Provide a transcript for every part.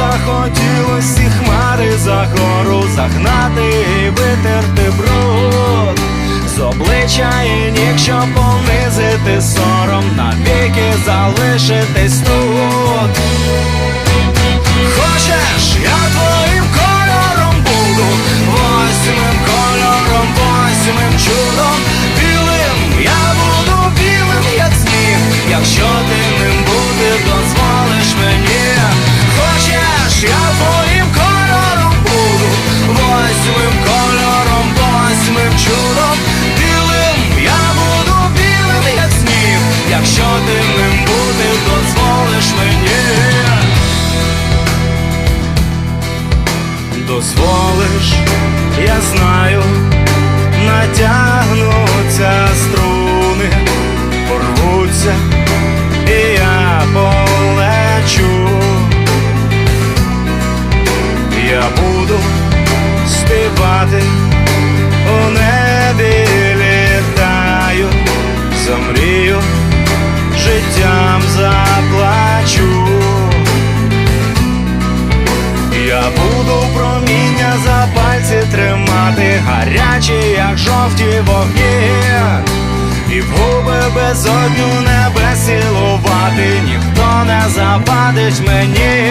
захотілось і хмари за гору загнати і витерти бруд з обличчя і ніг, щоб понизити сором, навіки залишитись тут. Буду проміння за пальці тримати, гарячі, як жовті вогні, і в губи безодню небе цілувати, ніхто не западить мені.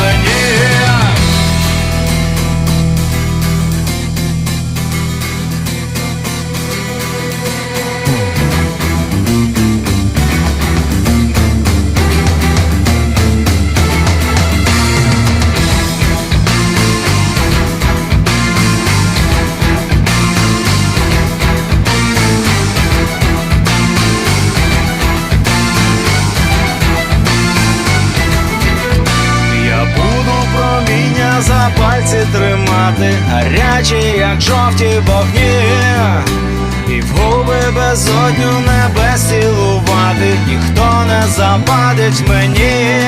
when тримати, гарячі, як жовті вогні, і в губи безодню небес цілувати, ніхто не западить мені.